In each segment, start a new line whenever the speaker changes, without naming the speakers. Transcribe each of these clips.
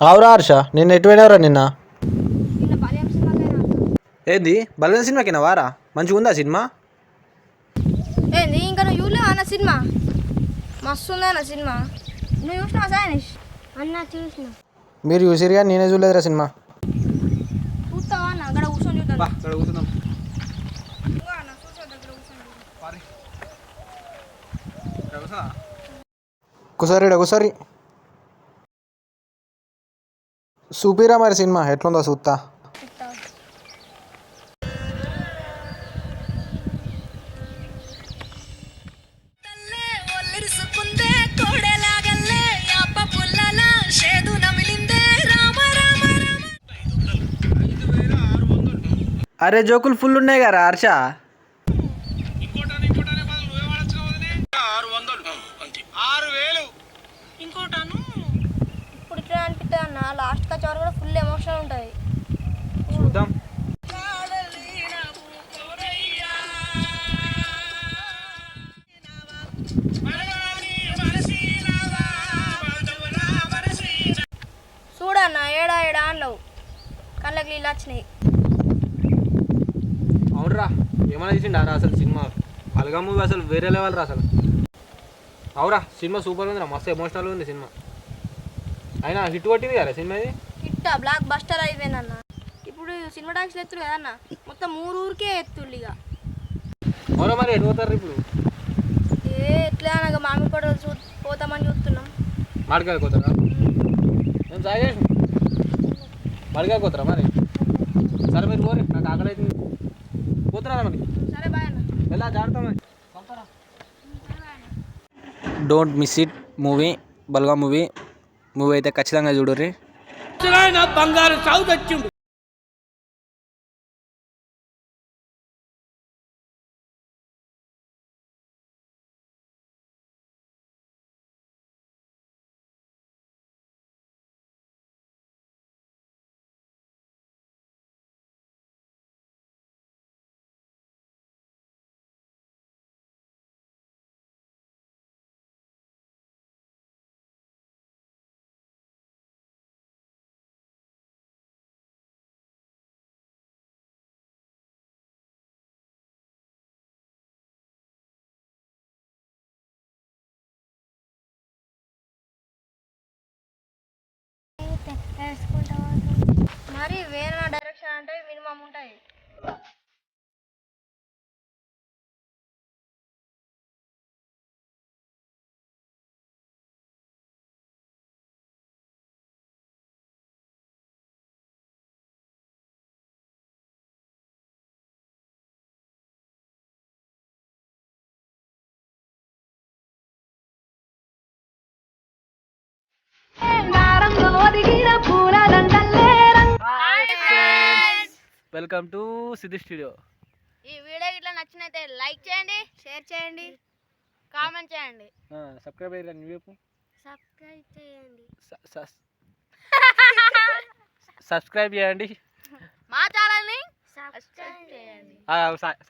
అవురా హర్ష నిన్న ఎటు పోయినారా నిన్న?
సినిమాకైనా
ఏంది? బలవన్ సినిమాకి వారా మంచిగా ఉందా సినిమా?
ఏంది ఇంకా నువ్వు చూడలేవు అన్న సినిమా? మస్తు ఉంది అన్న సినిమా? నువ్వు చూసినావా సాయనిష్ అన్న చూసిన.
మీరు చూసిరుగా నేనే చూడలేదురా సినిమా.
చూస్తావా అన్న? అక్కడ కూర్చొని చూద్దాం.
ఇక్కడ కూర్చుందాం చూపిరా మరి సినిమా? ఎట్లుందో చూస్తా. అరే జోకులు ఫుల్ ఉన్నాయి కదా హర్ష.
ఎమోషన్ ఉంటుంది
చూద్దాం.
చూడన్న ఏడా ఏడా అన్నావు కళ్ళకి నీళ్ళు వచ్చినాయి.
అవునరా ఏమైనా తీసిండా రా అసలు సినిమా? అలగా మూవీ అసలు వేరే లెవెల్ రా అసలు. అవురా సినిమా సూపర్ ఉంది రా మస్తు ఎమోషనల్ ఉంది సినిమా. అయినా హిట్ కొట్టింది కదా సినిమా ఇది?
హిట్ బ్లాక్ బస్టర్ అయిపోయిందన్న. ఇప్పుడు సినిమా డాక్స్లు ఎత్తురు కదా అన్న మొత్తం ఊరు ఊరికే ఎత్తుళ్ళు ఇక
అవునా మరి ఎటు పోతారు ఇప్పుడు?
ఏ ఎట్లా అనగా మామిడి కూడా చూ పోతామని చూస్తున్నాం.
మాడికాయలు పోతారా? నేను సాగేసి మాడికాయలు పోతారా మరి? సరే మీరు పోరి నాకు ఆకలి అవుతుంది పోతున్నారా మరి?
సరే బాయ్ అన్న.
ఎలా జాగ్రత్త మరి. డోంట్ మిస్ ఇట్ మూవీ బల్గా మూవీ మూవీ అయితే ఖచ్చితంగా ఎత్తులైన బంగారు సౌదొచ్చిండు
మరి వేరే డైరెక్షన్ అంటే మినిమం ఉంటాయి.
Welcome to Siddhi studio.
ఈ వీడియో ఇట్లా నచ్చినైతే లైక్ చేయండి షేర్ చేయండి కామెంట్ చేయండి.
సబ్స్క్రైబ్ అయ్యారా నీ వైపు
సబ్స్క్రైబ్ చేయండి.
సబ్స్క్రైబ్ చేయండి.
మా ఛానల్ని సబ్స్క్రైబ్ చేయండి.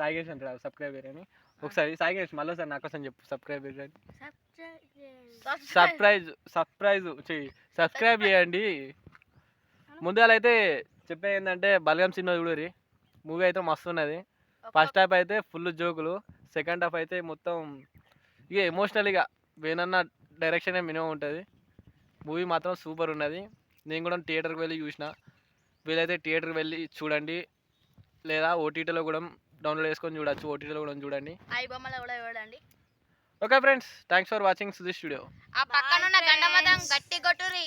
సాయిగేష్ అంటారు సబ్స్క్రైబ్ అయ్యారని. ఒకసారి సాయిగేష్ మళ్ళీ సార్ నా కోసం చెప్పు సబ్స్క్రైబ్
చేయండి.
సర్ప్రైజ్ సర్ప్రైజ్ చెయ్యి. సబ్స్క్రైబ్ చేయండి. ముందుగా అయితే చెప్పే ఏంటంటే బలగం సినిమా చూడరి మూవీ అయితే మస్తు ఉన్నది ఫస్ట్ హాఫ్ అయితే ఫుల్ జోకులు. సెకండ్ హాఫ్ అయితే మొత్తం ఇక ఎమోషనల్గా వేనన్న డైరెక్షనే మినిమం ఉంటుంది. మూవీ మాత్రం సూపర్ ఉన్నది. నేను కూడా థియేటర్కి వెళ్ళి చూసిన. వీలైతే థియేటర్కి వెళ్ళి చూడండి. లేదా ఓటీటీలో కూడా డౌన్లోడ్ చేసుకొని చూడొచ్చు. ఓటీటీలో కూడా చూడండి.
కూడా
okay friends thanks for watching Sudhi studio
ఆ గట్టి కొట్టురి